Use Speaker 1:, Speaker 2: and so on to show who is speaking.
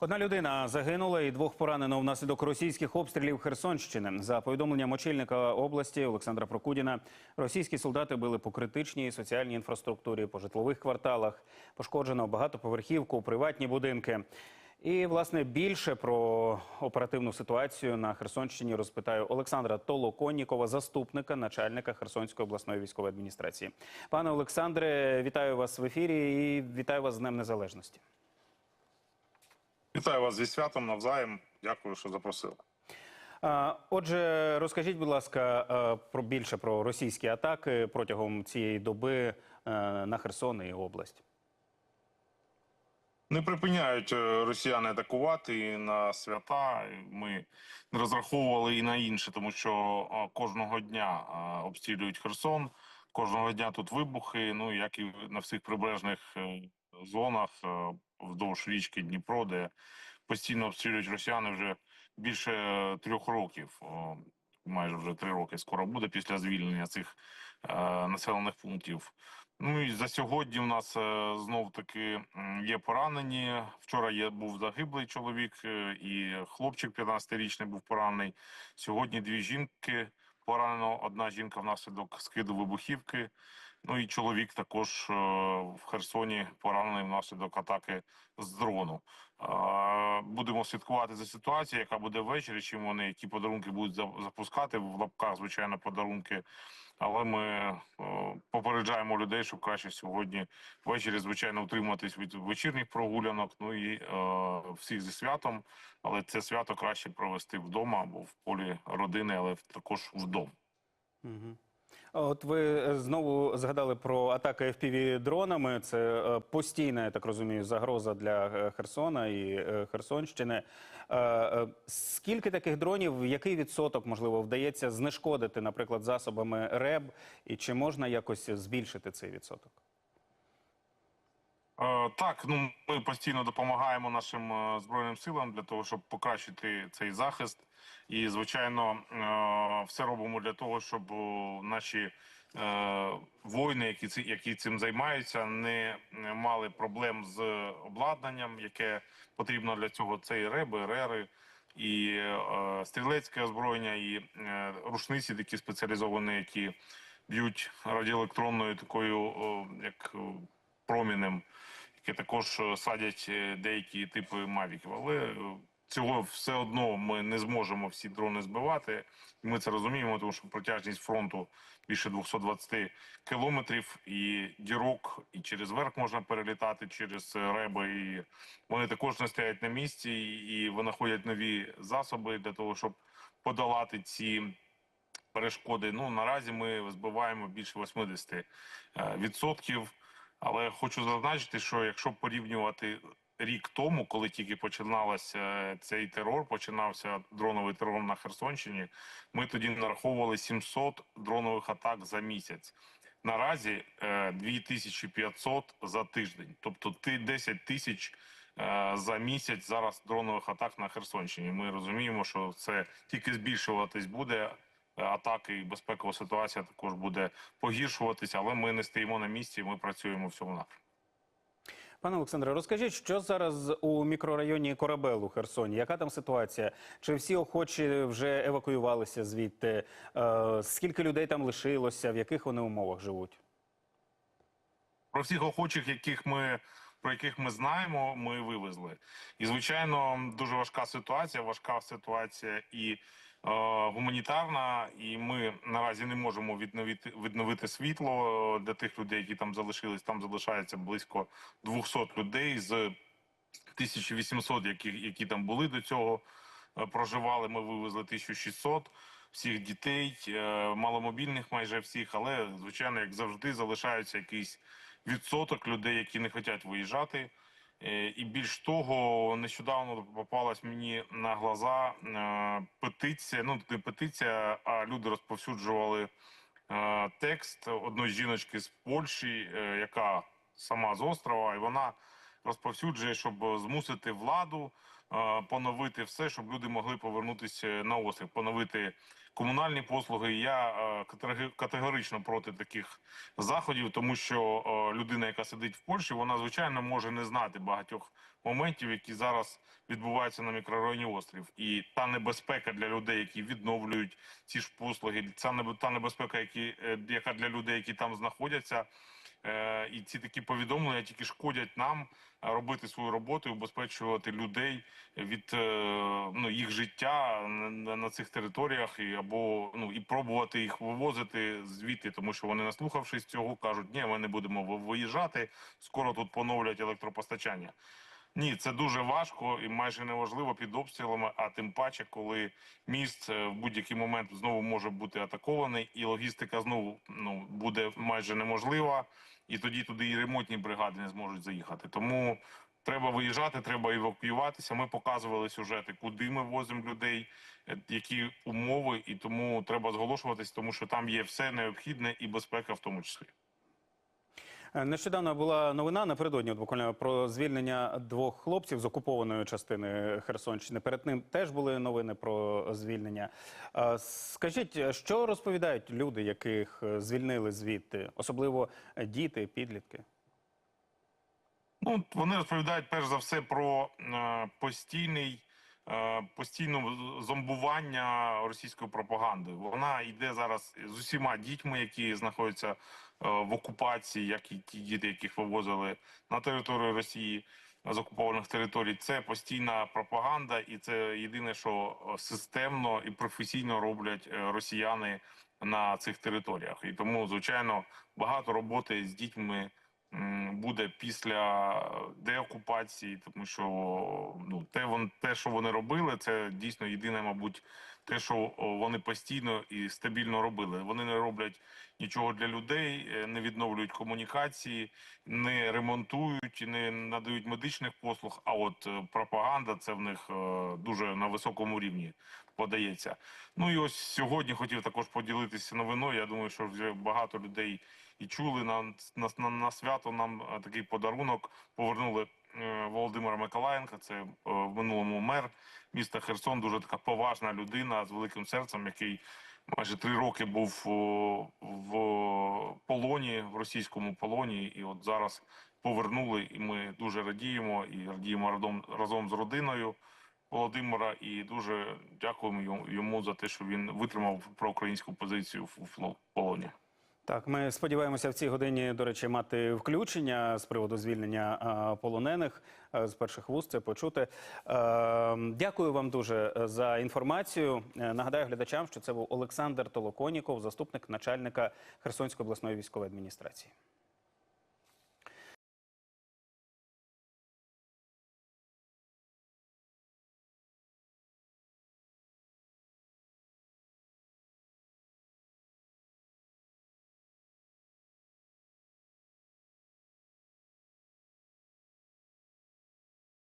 Speaker 1: Одна людина загинула і двох поранено внаслідок російських обстрілів Херсонщини. За повідомленням очільника області Олександра Прокудіна, російські солдати били по критичній соціальній інфраструктурі, по житлових кварталах. Пошкоджено багатоповерхівку, приватні будинки. І власне більше про оперативну ситуацію на Херсонщині розпитаю Олександра Толоконнікова, заступника начальника Херсонської обласної військової адміністрації. Пане Олександре, вітаю вас в ефірі і вітаю вас з Днем Незалежності.
Speaker 2: Вітаю вас зі святом навзаєм. Дякую, що запросили.
Speaker 1: Отже, розкажіть, будь ласка, про більше про російські атаки протягом цієї доби е, на Херсон і область.
Speaker 2: Не припиняють е, росіяни атакувати і на свята. Ми розраховували і на інше, тому що кожного дня обстрілюють Херсон. Кожного дня тут вибухи. Ну як і на всіх прибережних е, зонах е, вздовж річки Дніпро, де постійно обстрілюють росіяни вже більше е, трьох років. Майже вже три роки скоро буде після звільнення цих е, населених пунктів. Ну і за сьогодні у нас знов таки є поранені. Вчора є був загиблий чоловік, і хлопчик 15-річний був поранений. Сьогодні дві жінки поранено. Одна жінка внаслідок скиду вибухівки. Ну і чоловік також е, в Херсоні поранений внаслідок атаки з дрону. Будемо слідкувати за ситуацією, яка буде ввечері. Чим вони які подарунки будуть за- запускати в лапках, звичайно, подарунки. Але ми е, попереджаємо людей, щоб краще сьогодні ввечері, звичайно, утримуватись від вечірніх прогулянок. Ну і е, всіх зі святом. Але це свято краще провести вдома або в полі родини, але також вдома.
Speaker 1: Угу. От ви е, знову згадали про атаки fpv дронами. Це е, постійна, я так розумію, загроза для е, Херсона і Херсонщини. Скільки таких дронів, який відсоток можливо вдається знешкодити, наприклад, засобами РЕБ, і чи можна якось збільшити цей відсоток?
Speaker 2: Так, ну ми постійно допомагаємо нашим збройним силам для того, щоб покращити цей захист. І звичайно, е, все робимо для того, щоб наші е, воїни, які які цим займаються, не мали проблем з обладнанням, яке потрібно для цього. Це і реби, рери. І е, стрілецьке озброєння, і е, рушниці такі спеціалізовані, які б'ють радіоелектронною такою, як промінем, яке також е, садять е, деякі типи мавіків. Але е, цього все одно ми не зможемо всі дрони збивати. І Ми це розуміємо, тому що протяжність фронту більше 220 кілометрів, і дірок, і через верх можна перелітати через е, реби. І вони також не стоять на місці, і винаходять нові засоби для того, щоб подолати ці перешкоди. Ну наразі ми збиваємо більше 80 е, відсотків. Але хочу зазначити, що якщо порівнювати рік тому, коли тільки починалося е, цей терор, починався дроновий терор на Херсонщині, ми тоді нараховували 700 дронових атак за місяць. Наразі е, 2500 за тиждень, тобто ти 10 тисяч е, за місяць зараз дронових атак на Херсонщині. Ми розуміємо, що це тільки збільшуватись буде. Е, Атаки і безпекова ситуація також буде погіршуватися, але ми не стоїмо на місці. Ми працюємо в цьому напрямку.
Speaker 1: Пане Олександре, розкажіть, що зараз у мікрорайоні Корабел у Херсоні? Яка там ситуація? Чи всі охочі вже евакуювалися звідти? Е, Скільки людей там лишилося? В яких вони умовах живуть?
Speaker 2: Про всіх охочих, яких ми про яких ми знаємо, ми вивезли. І звичайно, дуже важка ситуація. Важка ситуація і гуманітарна. І ми наразі не можемо відновити відновити світло е, для тих людей, які там залишились. Там залишається близько 200 людей з 1800, які, які там були до цього. е, Проживали. Ми вивезли 1600 всіх дітей, е, маломобільних майже всіх, але звичайно, як завжди, залишаються якийсь відсоток людей, які не хочуть виїжджати. Е, І більш того, нещодавно попалась мені на глаза е, петиція. Ну не петиція, а люди розповсюджували е, текст одної жіночки з Польщі, яка сама з острова, і вона розповсюджує, щоб змусити владу поновити все, щоб люди могли повернутися на острів, поновити комунальні послуги. Я е, категорично проти таких заходів, тому що е, людина, яка сидить в Польщі, вона звичайно може не знати багатьох моментів, які зараз відбуваються на мікрорайоні острів, і та небезпека для людей, які відновлюють ці ж послуги, ця та небезпека, які е, яка для людей, які там знаходяться. Е, і ці такі повідомлення тільки шкодять нам е, робити свою роботу і убезпечувати людей від е, ну, їх життя на, цих територіях, і або ну і пробувати їх вивозити звідти, тому що вони, наслухавшись цього, кажуть, ні, ми не будемо ви- виїжджати. Скоро тут поновлять електропостачання. Ні, це дуже важко і майже неможливо під обстрілами. А тим паче, коли міст е, в будь-який момент знову може бути атакований, і логістика знову ну буде майже неможлива, і тоді туди і ремонтні бригади не зможуть заїхати. Тому треба виїжджати, треба евакуюватися. Ми показували сюжети, куди ми возимо людей, е, які умови, і тому треба зголошуватись, тому що там є все необхідне і безпека в тому числі.
Speaker 1: Е, Нещодавно була новина напередодні от буквально про звільнення двох хлопців з окупованої частини Херсонщини. Перед ним теж були новини про звільнення. Е, Скажіть, що розповідають люди, яких е, звільнили звідти, особливо діти, підлітки?
Speaker 2: Ну, вони розповідають перш за все про постійний е, постійне зомбування російською пропагандою. Вона йде зараз з усіма дітьми, які знаходяться е, в окупації, як і ті діти, яких вивозили на територію Росії з окупованих територій. Це постійна пропаганда, і це єдине, що е, системно і професійно роблять росіяни на цих територіях. І тому, звичайно, багато роботи з дітьми буде після деокупації, тому що ну те вон те, що вони робили, це дійсно єдине, мабуть, те, що вони постійно і стабільно робили. Вони не роблять нічого для людей, е, не відновлюють комунікації, не ремонтують, не надають медичних послуг. А от е, пропаганда це в них е, дуже на високому рівні подається. Ну і ось сьогодні хотів також поділитися новиною. Я думаю, що вже багато людей і чули на, на, на, свято нам е, такий подарунок. Повернули е, Володимира Миколаєнка. Це е, в минулому мер міста Херсон. Дуже така поважна людина з великим серцем, який майже три роки був в полоні, в російському полоні, і от зараз повернули. І ми дуже радіємо і радіємо разом, разом з родиною. Володимира і дуже дякуємо йому- за те, що він витримав проукраїнську позицію в полоні.
Speaker 1: Так, ми сподіваємося в цій годині, до речі, мати включення з приводу звільнення полонених е, з перших вуст це почути. Е, Дякую вам дуже е, за інформацію. Нагадаю глядачам, що це був Олександр Толоконіков, заступник начальника Херсонської обласної військової адміністрації.